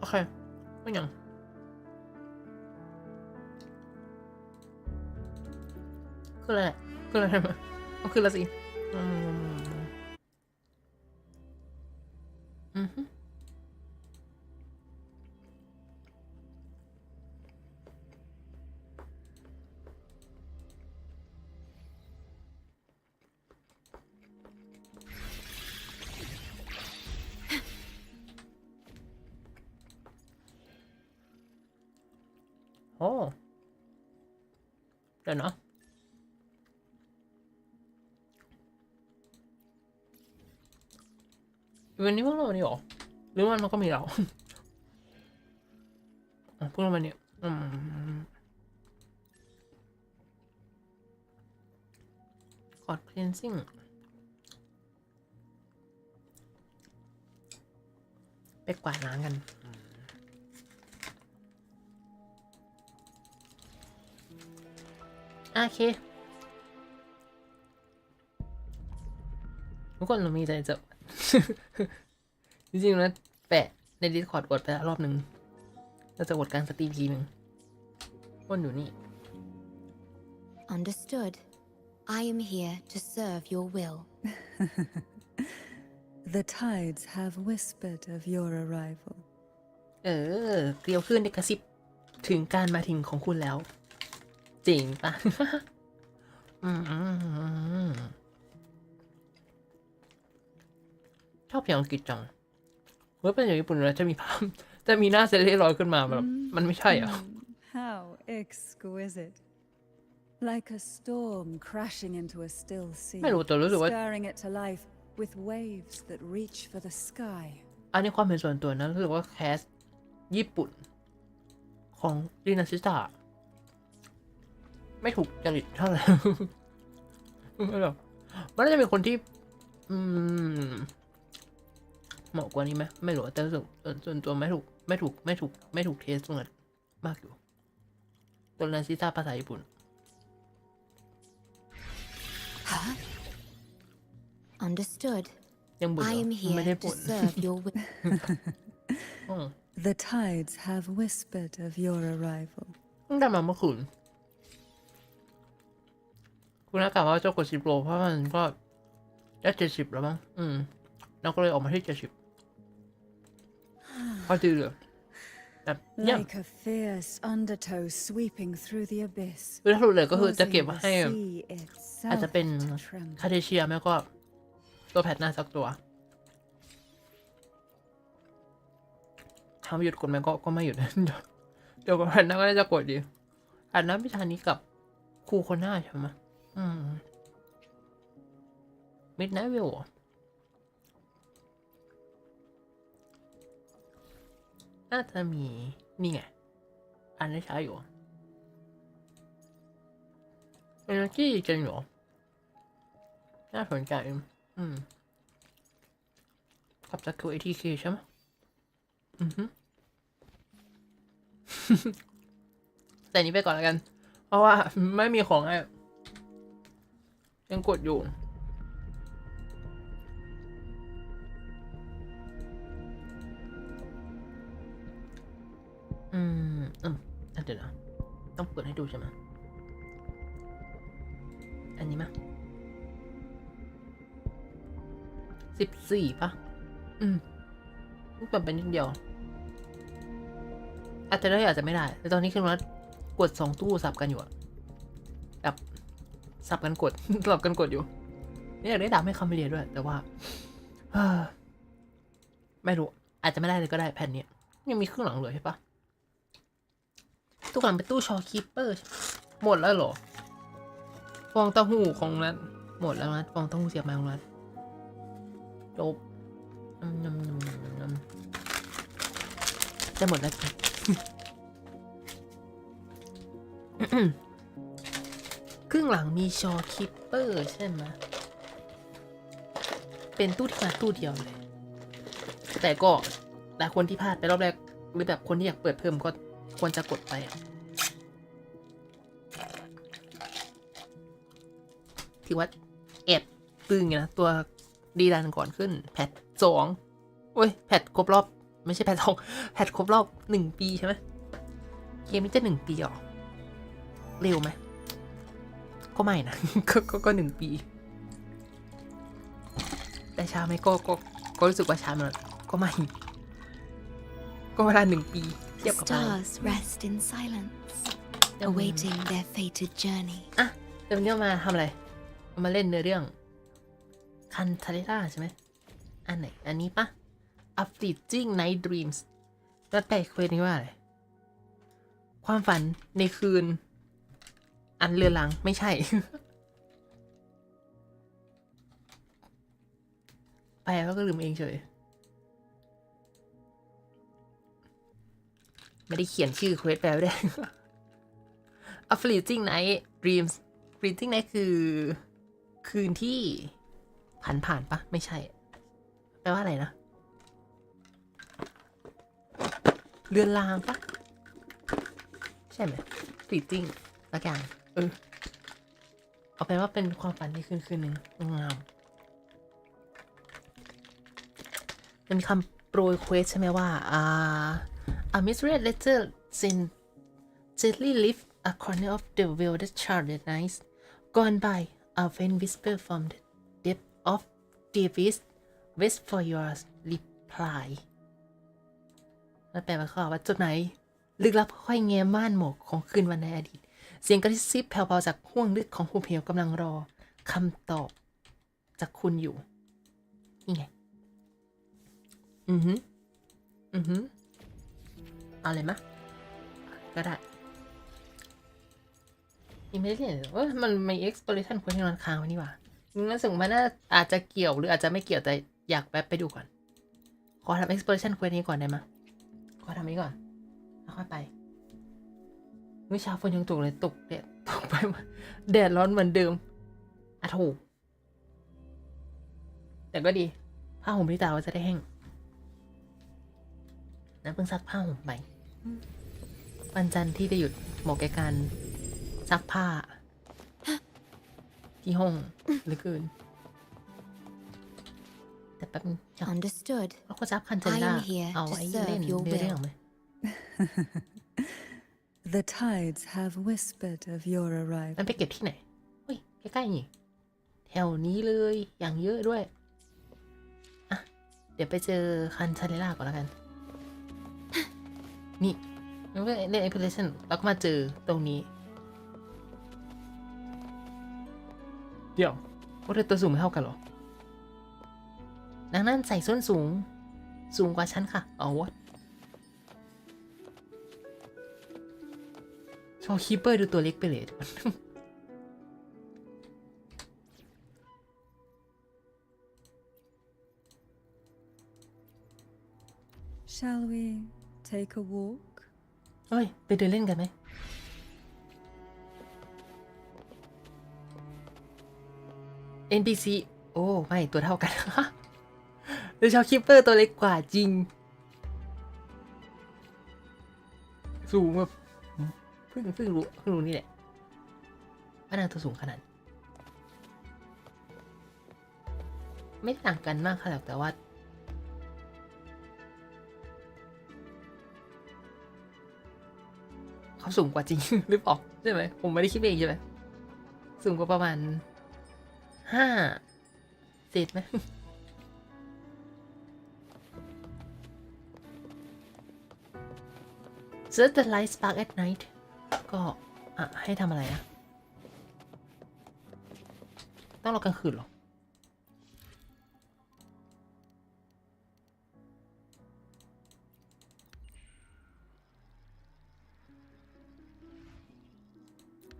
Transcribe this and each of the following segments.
โอเคไม่ยังคืออะไรคืออะไรมาเอาคือละสิอืม โอ้เดี๋ยวนะวันนี้พวกเรานี่หรอ หรือว่ามันก็มีเราพวกเรามาเนี่ยอืมกอดเพลนซิ่งไปกวาดล้างกัน โอเคทุกคนเรามีใจจะจริงๆแล้วแปะใน Discord อดไปแล้วรอบหนึ่งเราจะอดกลารสตรีมทีหนึ่งวนอยู่นี่ Understood. I am here to serve your will. The tides have whispered of your arrival. เออ เกลียวขึ้นได้กระซิบ ถึงการมาถึงของคุณแล้ว จริงปะอืมอืมอืมชอบเพลงอังกฤษจังเมื่อเป็นอย่างญี่ปุ่นแล้วจะมีภาพจะมีหน้าเซเลลอยขึ้นมาแบบมันไม่ใช่เหรอะ Mm, How exquisite. Like a storm crashing into a still sea, ไม่รู้แต่รู้สึกว่า stirring it to life with waves that reach for the sky. อันนี้ความเป็นส่วนตัวนะรู้สึกว่าแคสญี่ปุ่น ของรีนาซิตา ไม่ถูกจริตเท่าไหร่แบบมันน่าจะเป็นคนที่ อืมเหมาะกว่านี้ไหมไม่รู้แต่รู้สึกเออส่วนตัวไม่ถูก ไม่ถูก ไม่ถูก ไม่ถูกเทสตรงนั้นมากอยู่ตัวรีนาซิตาภาษาญี่ปุ่น Huh? Understood. ยังบุญ I am ไม่ได้ here ปุ่ to น serve your will. อืม The tides have whispered of your arrival. เพิ่งได้มาเมื่อคืน คุณนักกล่าวว่าเจ้ากดสิบโลเพราะมันก็ได้เจ็ดสิบแล้วมั้งอืมเราก็เลยออกมาที่เจ็ดสิบพอดีเลยแบบเยี่ยม Like a fierce undertow sweeping through the abyss. คือถ้ารู้เลยก็คือจะ causing เก็บไว้ the ให้ sea อาจจะ itself เป็น to tremble. คาเดเชียไม่ก็ตัวแพทหน้าสักตัวถ้าไม่หยุดกดมันก็ก็ไม่หยุดเดี๋ยวเดี๋ยวกับแพทหน้าก็น่าจะกดดีอันนั้นพิธานี้กับครูคนหน้าใช่ไหม อืมมิดไนท์วิวน่าจะมีนี่ไงอันนี้ใช้อยู่เอเนจีจริงเหรอน่าสนใจ อืมกับสกิล ATK ใช่ไหมอือฮึแต่นี้ไปก่อนแล้วกัน เพราะว่าไม่มีของอะ ยังกดอยู่ อืมอืมอะเดี๋ยวนะต้องเปิดให้ดูใช่ไหมอันนี้มั้ยสิบสี่ปะอืมมันเปิดเป็นนิดเดียว อาจจะได้อาจจะไม่ได้ แต่ตอนนี้คือว่ากดสองตู้สับกันอยู่อะ สับกันกดสลับกันกดอยู่นี่อยากได้ดาบให้คาเมเลียด้วย แต่ว่าไม่รู้ อาจจะไม่ได้เลยก็ได้แผ่นเนี้ยยังมีเครื่องหลังเหลือใช่ปะตู้หลังเป็นตู้ชอคีเปอร์ หมดแล้วหรอ ฟองเต้าหู้ของนัทหมดแล้วนะฟองเต้าหู้เสียบมาของนัทจบอืมยำยำยำยำยำจะหมดแล้ว ครึ่งหลังมีชอคิปเปอร์ใช่ไหมเป็นตู้ที่มาตู้เดียวเลย แต่ก็หลายคนที่พลาดไปรอบแรก หรือแบบคนที่อยากเปิดเพิ่มก็ควรจะกดไปอะถือว่าแอบตึงนะ ตัวดีดันก่อนขึ้น แพทสองโอ้ย แพทครบรอบ ไม่ใช่แพททองแพทครบรอบหนึ่งปีใช่ไหมเกมนี้จะหนึ่งปีหรอ เร็วไหม ก็ไม่นะก็ก็ก็หนึ่งปี แต่ช้าไหมก็ก็ก็รู้สึกว่าช้ามันก็ไม่ ก็เวลาหนึ่งปี เทีย The บกับเรา stars rest in silence, awaiting their fated journey. อะเดี๋ยววันนี้เรามาทำอะไรเรามาเล่นเนื้อเรื่อง คันทาริล่าใช่ไหม อันไหน อันนี้ปะ A Fleeting Night Dreams แล้วแปลเควสนี้ว่าอะไร ความฝันในคืน อันเรือลังไม่ใช่แปลแล้วก็ลืมเองเฉย ไม่ได้เขียนชื่อเควสแปลไว้ด้วย A Fleeting Night Dreams Fleeting Night คือ คืนที่ผ่านผ่านปะไม่ใช่ แปลว่าอะไรนะ เรือนรางปะใช่ไหม Fleeting ละอย่าง อเอาเป็นว่าเป็นความฝันในคืนคืนหนึ่งงามเป็นคำโปรยเควสใช่ไหมว่า อ่า a misread letter sent gently lift a corner of the veil that shrouded night gone by a faint whisper from the depth of the abyss wait for your reply แล้วแปลมาข้อว่าจดหมายลึกลับค่อยแง้มม่านหมอกของคืนวันในอดีต เสียงกระซิบแผ่วๆจากห้วงลึกของภูเพวกำลังรอคำตอบจากคุณอยู่ นี่ไง อือหืออือหือเอาเลยมะ ก็ได้ยังไม่ได้เรียนเลยเอ้ยมันมี exploration คนที่นอนค้างไว้นี่หว่ารู้สึกมันน่าอาจจะเกี่ยวหรืออาจจะไม่เกี่ยวแต่อยากแป๊บไปดูก่อน ขอทำ exploration คนนี้ก่อนได้ไหมขอทำนี้ก่อน แล้วค่อยไป เมื่อเช้าฝนยังตกเลยตกแดดตกไปมาแดดร้อนเหมือนเดิมอะถูกแต่ก็ดี ผ้าห่มที่ตากไว้จะได้แห้งน้ำเพิ่งซักผ้าห่มไปวันจันทร์ที่จะหยุดเหมาะแก่การซักผ้า ที่ห้องเหรือเกิน แต่แป๊บนึงจะ Understood. เราก็ซับคันเจล่า I am here เอา to ไว้ serve เล่น your เรื่อง will ไหม The tides have whispered of your มัน arrival. ไปเก็บที่ไหนเฮ้ยใกล้ๆนี่ แถวนี้เลย อย่างเยอะด้วย อะ เดี๋ยวไปเจอคันเทเลล่าก่อนแล้วกัน นี่มันก็เล่น exploration แล้วก็มาเจอตรงนี้ เดี๋ยวว่าเธอตัวสูงไม่เท่ากันเหรอดังนั้นใส่ส้นสูง สูงกว่าฉันค่ะอ๋อวะ อคีเปอร์ดูตัวเล็กไปเลย Shall we take a walk? เฮ้ย ไปเดินเล่นกันไหม NPC โอ้ ไม่ ตัวเท่ากันโดยชาวคิปเปอร์ตัวเล็กกว่าจริง สูงแบบ เพิ่งเพิ่งรู้เพิ่งรู้นี่แหละว่านางตัวสูงขนาด ไม่ต่างกันมากค่ะแต่ว่าเขาสูงกว่าจริงหรือเปล่าใช่ไหมผมไม่ได้คิดเองใช่ไหมสูงกว่าประมาณห้าเศษไหม Search the light spark at night ก็อะให้ทำอะไรอะต้องรอกลางคืนหรอ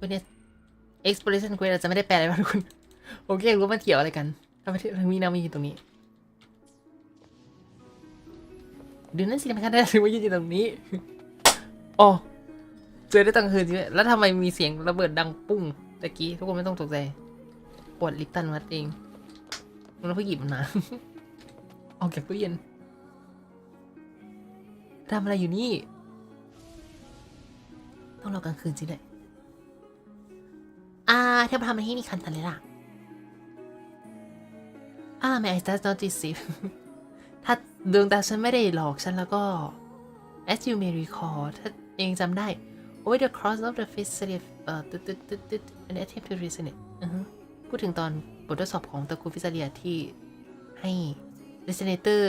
วันนี้ exploration quest เราจะไม่ได้แปลอะไรบ้างทุกคนโอเค รู้ว่ามันเกี่ยวอะไรกันทำไมถึงมีนามีตรงนี้ดูนั่นสิทำไมกันได้ถึงมายืนอยู่ตรงนี้อ๋อ เจอได้ตอนกลางคืนใช่ไหมแล้วทำไมมีเสียงระเบิดดังปุ้งตะกี้ ทุกคนไม่ต้องตกใจปวดลิปตันวัดเองแล้วเพิ่งหยิบนมาออกจากตู้เย็นทำอะไรอยู่นี่ ต้องรอกลางคืนสิเลยอ่าเธอทำอะไรที่นี่คันตันเลยล่ะอ่า may I just notice if ถ้าดวงตาฉันไม่ได้หลอกฉันแล้วก็ as you may recall ถ้าเองจำได้ over the cross of the facility เอ่อตึ๊ดตึ๊ดตึ๊ดตึ๊ด an attempt to resonate อือฮึพูดถึงตอนบททดสอบของตระกูลฟิซาเลียที่ให้ resonator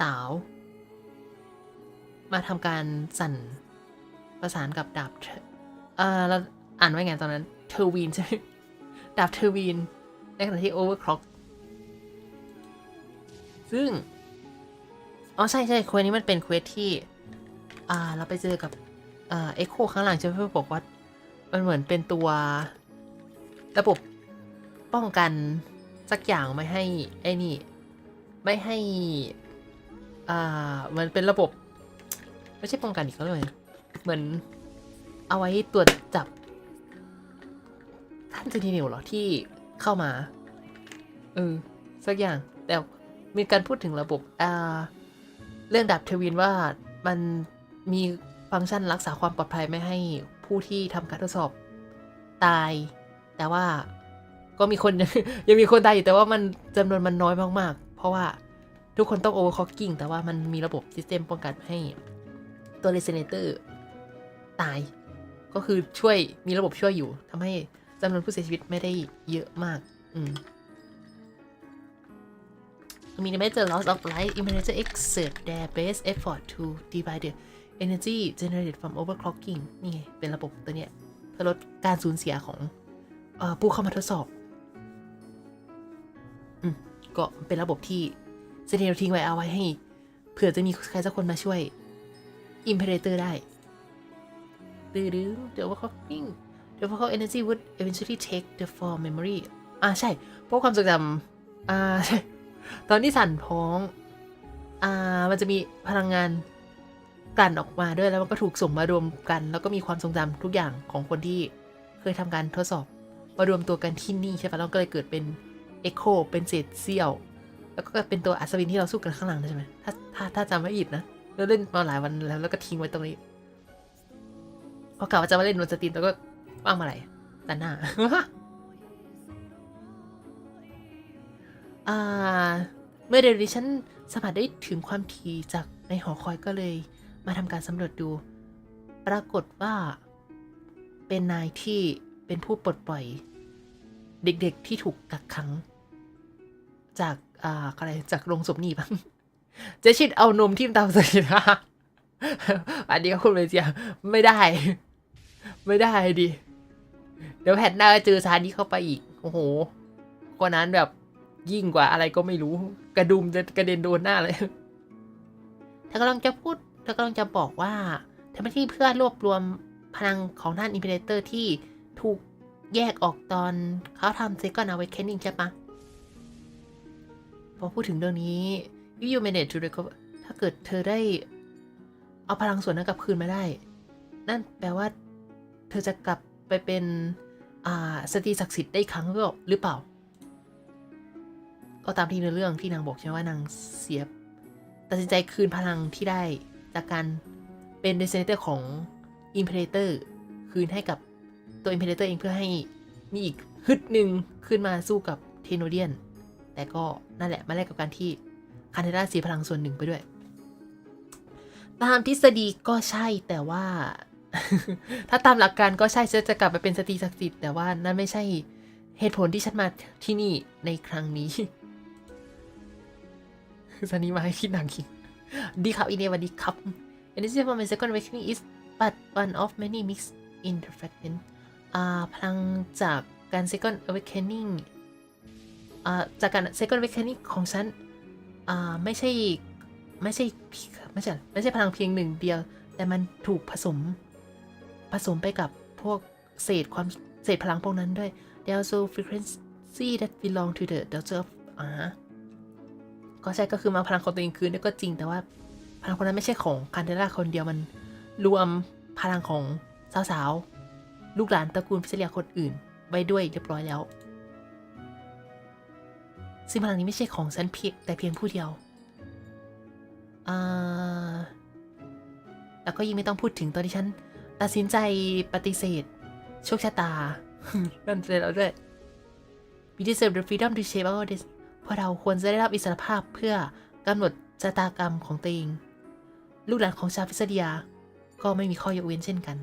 สาว มาทำการสั่นประสานกับดาบเทเอ่อเราอ่านว่าไงตอนนั้นเทอร์วีนใช่ไหมดาบเทอร์วีนในขณะที่ overclock ซึ่ง อ๋อ ใช่ใช่เควสนี้มันเป็นเควสที่ อ่า เราไปเจอกับ เอ็กโคข้างหลังใช่ไหมเพื่อบอกว่า มันเหมือนเป็นตัวระบบป้องกันสักอย่างไม่ให้ไอ้นี่ ไม่ให้ อ่ามันเป็นระบบ ไม่ใช่ป้องกันอีกแล้วเลย เหมือนเอาไว้ตรวจจับท่านเซนติเนลเหรอที่เข้ามา เออ สักอย่าง แต่มีการพูดถึงระบบ อ่า เรื่องดับเทวินว่ามันมี ฟังก์ชันรักษาความปลอดภัยไม่ให้ผู้ที่ทำการทดสอบตาย แต่ว่าก็มีคนยังมีคนตายอยู่แต่ว่ามันจำนวนมันน้อยมากๆ เพราะว่าทุกคนต้องโอเวอร์คอกกิ้งแต่ว่ามันมีระบบซิสเต็มป้องกันให้ตัวเร s เนเตอร์ตายก็คือช่วยมีระบบช่วยอยู่ทำให้จำนวนผู้เสียชีวิตไม่ได้เยอะมาก อืม Minimator loss of light Imperator exert their best effort to divide the energy generated from overclocking นี่ไง เป็นระบบตัวเนี้ยเพื่อลดการสูญเสียของอผู้เข้ามาทดสอบ อืม ก็เป็นระบบที่เซเนลทิ้งไว้เอาไว้ให้ เผื่อจะมีใครสักคนมาช่วย Imperator ได้ดื้อๆ The overclocking The overclock energy would eventually take the form memory อ่าใช่ เพราะความทรงจำอ่าใช่ ตอนที่สั่นท้อง อ่า มันจะมีพลังงาน กลั่นออกมาด้วยแล้วมันก็ถูกส่งมารวมกัน แล้วก็มีความทรงจำทุกอย่างของคนที่เคยทำการทดสอบมารวมตัวกันที่นี่ใช่ปะแล้วก็เลยเกิดเป็นเอ็กโคเป็นเศษเสี้ยว แล้วก็เป็นตัวอัศวินที่เราสู้กันข้างหลังใช่ไหมถ้าถ้าถ้าจำไม่ผิดนะเราเล่นมาหลายวันแล้วแล้วก็ทิ้งไว้ตรงนี้พอกลับมาจะมาเล่นโนสตรีมแล้วก็ว่างมาไหร่ด้านหน้าเมื่อเดลิฉันสัมผัสได้ถึงความถี่จากในหอคอยก็เลย มาทำการสำรวจดู ปรากฏว่าเป็นนายที่เป็นผู้ปลดปล่อย เด็กๆที่ถูกกักขัง จากอ่าอะไรจากโรงศพนี่บ้างเจะชิดเอานมทิ่มตามใส่นะอันนี้ก็คุณเมเจียไม่ได้ ไม่ได้ดิ เดี๋ยวแพทหน้าเจอซานี้เข้าไปอีก โอ้โหคนนั้นแบบยิ่งกว่าอะไรก็ไม่รู้ กระดุมจะกระเด็นโดนหน้าเลยเธอกำลังจะพูด เธอกำลังจะบอกว่าทำหน้าที่เพื่อรวบรวมพลังของท่านอิมเพเ r เตอร์ที่ถูกแยกออกตอนเขาทำ Second Awakening ใช่ปะพอพูดถึงเรื่องนี้ if you manage to recover ถ้าเกิดเธอได้ เอาพลังส่วนนั้นกลับคืนมาได้ นั่นแปลว่า เธอจะกลับไปเป็นอ่าสตรีศักดิ์สิทธิ์ได้ครั้งหรือเปล่าหรือเปล่าก็ตามที่ในเรื่องที่นางบอกใช่ไหมว่านางเสีย ตัดสินใจคืนพลังที่ได้ จากการเป็นเดซเนเตอร์ของ Imperator คืนให้กับตัว Imperator เองเพื่อให้มีอีกฮึดหนึ่งขึ้นมาสู้กับเทโนเดียน แต่ก็นั่นแหละมาแลกกับการที่คาเทราเสียพลังส่วนหนึ่งไปด้วย ตามทฤษฎีก็ใช่แต่ว่า ถ้าตามหลักการก็ใช่ฉันจะกลับไปเป็นสตรีศักดิ์สิทธิ์แต่ว่านั่นไม่ใช่เหตุผลที่ฉันมาที่นี่ในครั้งนี้ซันนี่มาให้พี่นางคิง ดีครับอีเนวันดีครับ and this is for my second awakening is but one of many mixed in the fragment อ่าพลังจากการ second awakening อ่าจากการ second awakening ของฉันอ่าไม่ใช่ไม่ใช่ไม่ใช่ไม่ใช่พลังเพียงหนึ่งเดียว แต่มันถูกผสมผสมไปกับพวกเศษความเศษพลังพวกนั้นด้วย There are also frequency that belong to the Daughter of อ่า ก็ใช่ก็คือมาพลังของตัวเองคืนนี่ก็จริง แต่ว่าพลังคนนั้นไม่ใช่ของคันเดล่าคนเดียวมันรวมพลังของสาวๆ ลูกหลานตระกูลพิเศษคนอื่น ไว้ด้วยเรียบร้อยแล้ว ซึ่งพลังนี้ไม่ใช่ของฉันเพียงแต่เพียงผู้เดียวแล้วก็ยิ่งไม่ต้องพูดถึงตอนที่ฉันตัดสินใจปฏิเสธ โชคชะตานั่นเลยแล้วด้วย We deserve the freedom to shape our destiny เพราะเราควรจะได้รับอิสรภาพเพื่อกำหนดชะตากรรมของตัวเอง ลูกหลานของชาวพิษเดียก็ไม่มีข้อยกเว้นเช่นกัน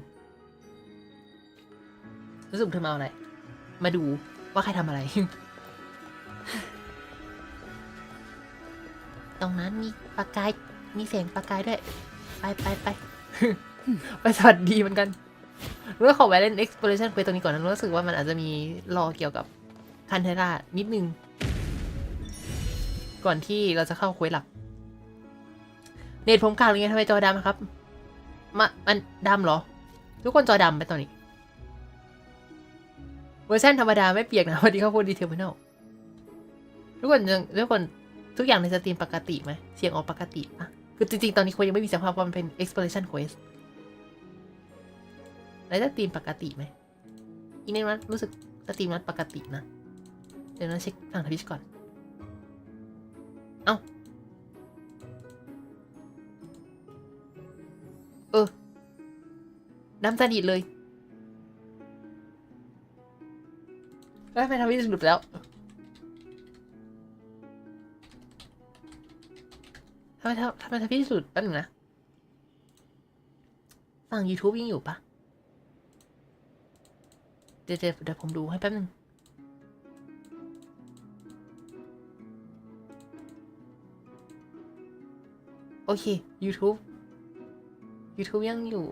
รู้สึกเธอมาเอาอะไร มาดูว่าใครทำอะไร ตรงนั้นมีประกาย มีเสียงประกายด้วย ไปไปไปไปสวัสดีเหมือนกันรู้ว่าขอแวะเล่น exploration ไปตรงนี้ก่อนนะรู้สึกว่ามันอาจจะมีรอเกี่ยวกับคันเทรานิดนึง ก่อนที่เราจะเข้าคุยหลัก เนตผมกลางหรือไงทำไมจอดำครับมามันดำเหรอ ทุกคนจอดำไปตอนนี้เวอร์ชันธรรมดาไม่เปียกนะวันนี้เขาพูดดีเทลไม่เนอะทุกคนยังทุกคนทุกอย่างในสตรีมปกติไหมเสียงออกปกติปะคือจริงๆ ตอนนี้คุยยังไม่มีสภาพว่ามันเป็น exploration quest แล้วสตรีมปกติไหมอีนี่มันรู้สึกสตรีมนั้นปกตินะ เดี๋ยวนะเช็คทางทวิชก่อน เอ้า เออดำสนิทเลย แล้วทำไมทวิชหลุดแล้วทำไมทำทำไมทวิชหลุดแป๊บนึงนะ ฝั่ง YouTube ยังอยู่ปะเดี๋ยวเดี๋ยวเดี๋ยวผมดูให้แป๊บนึง อเค YouTube YouTube ยังอยู่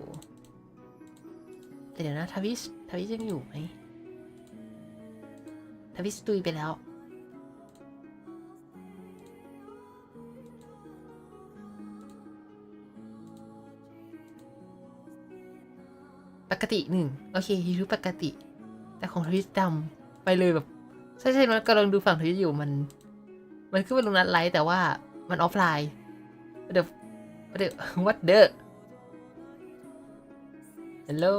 แต่เดี๋ยวนะทวิชทวิชยังอยู่ไหมทวิชตุยไปแล้ว ปกติหนึ่งโอเค YouTube ปกติ แต่ของทวิชดำไปเลยแบบ ใช่ใช่มันกำลังดูฝั่งทวิชอยู่มัน มันขึ้นเป็นลงนัดไลท์แต่ว่ามันออฟไลน์ เดี๋ยวเดี๋ยว what the hello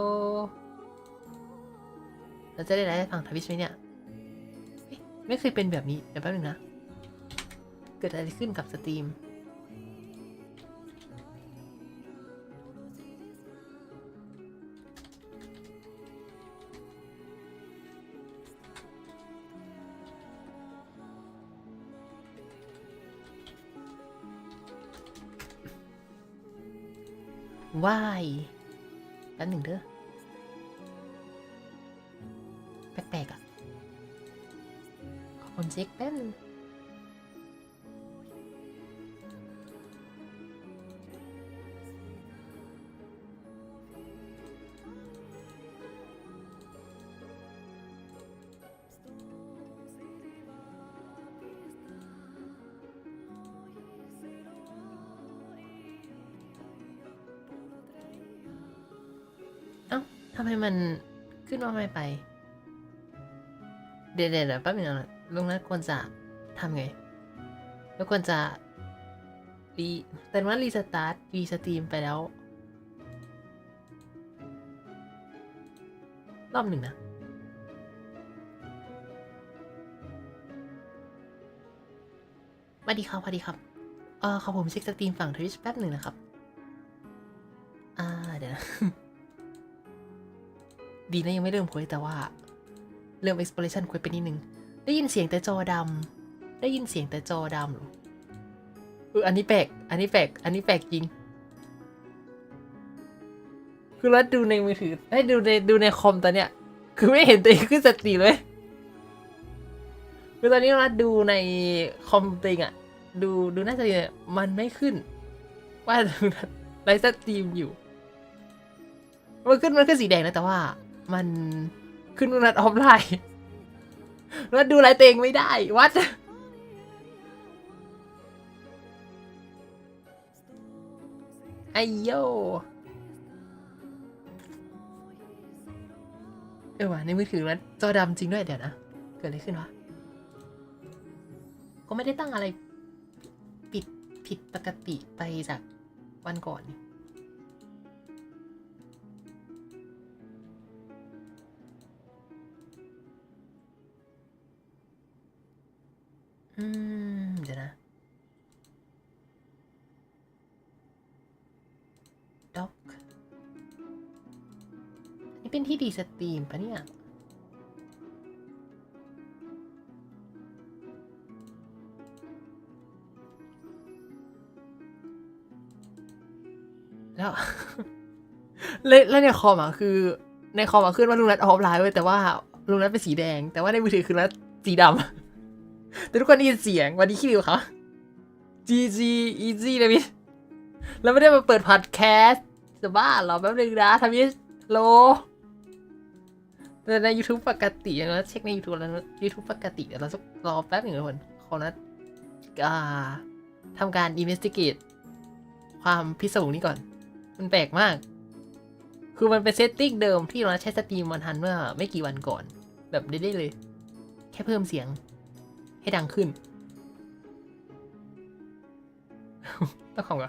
เราจะได้ไลฟ์ฝั่งทวิชไหมเนี่ย ไม่เคยเป็นแบบนี้ เดี๋ยวแป๊บนึงนะ เกิดอะไรขึ้นกับสตรีม ว่ายแป๊บหนึ่งเด้อ แปลกๆอะ ขอผมเช็คแป๊บนึง ทำไมมันขึ้นว่าไม่ไป เดี๋ยวเดี๋ยวแป๊บนึงนะลุงนัทควรจะทำไง แล้วควรจะรีแต่ว่ารีสตาร์ทรีสตรีมไปแล้ว รอบหนึ่งนะสวัสดีครับสวัสดีครับ เออขอผมเช็คสตรีมฝั่งทวิชแป๊บหนึ่งนะครับ อ่า เดี๋ยวนะ ดีนะยังไม่เริ่มคุยแต่ว่า เริ่ม exploration คุยไปนิดนึง ได้ยินเสียงแต่จอดำได้ยินเสียงแต่จอดำหรอเอออันนี้แปลก อันนี้แปลก อันนี้แปลกจริง คือรัดดูในมือถือให้ดูในดูในคอมตอนเนี้ย คือไม่เห็นตัวเองขึ้นสตรีเลย คือตอนนี้รัดดูในคอมตัวเองอะดูดูหน้าจอเนี่ยมันไม่ขึ้น ว่าไลฟ์สตรีมอยู่ มันขึ้นมันขึ้นสีแดงนะแต่ว่า มันขึ้นมันออฟไลน์แล้วดูไลฟ์ตัวเองไม่ได้วัดไอโยเออว่ะในมือถือมันจอดำจริงด้วยเดี๋ยวนะ เกิดอะไรขึ้นวะก็ไม่ได้ตั้งอะไร ปิดผิดปกติไปจากวันก่อนนี่ อืม เดี๋ยวนะด็อกนี่เป็นที่ดีสตรีมปะเนี่ย แล้วแล้วในคอมอะคือในคอมอะขึ้นว่าลุงรัทออฟไลน์ไว้แต่ว่าลุงรัทเป็นสีแดง แต่ว่าในมือถือคือนัทสีดำ แต่ทุกคนได้ยินเสียงวันนี้คิดดูเขา GG easy เลยพี่แล้วไม่ได้มาเปิดพอดแคสต์จะบ้าเหรอแป๊บนึงนะทำยิโลแต่ใน YouTube ปกติอย่างนั้นเช็คใน YouTube แล้ว YouTube ปกติเดี๋ยวเราสักรอแป๊บหนึ่งทุกคนขอนัดอ่าทำการ investigate ความพิศวงนี้ก่อน มันแปลกมาก คือมันเป็นเซตติ้งเดิมที่เราใช้สตรีมวันทันเมื่อไม่กี่วันก่อน แบบได้เลย แค่เพิ่มเสียง ให้ดังขึ้น ต้องของเหรอ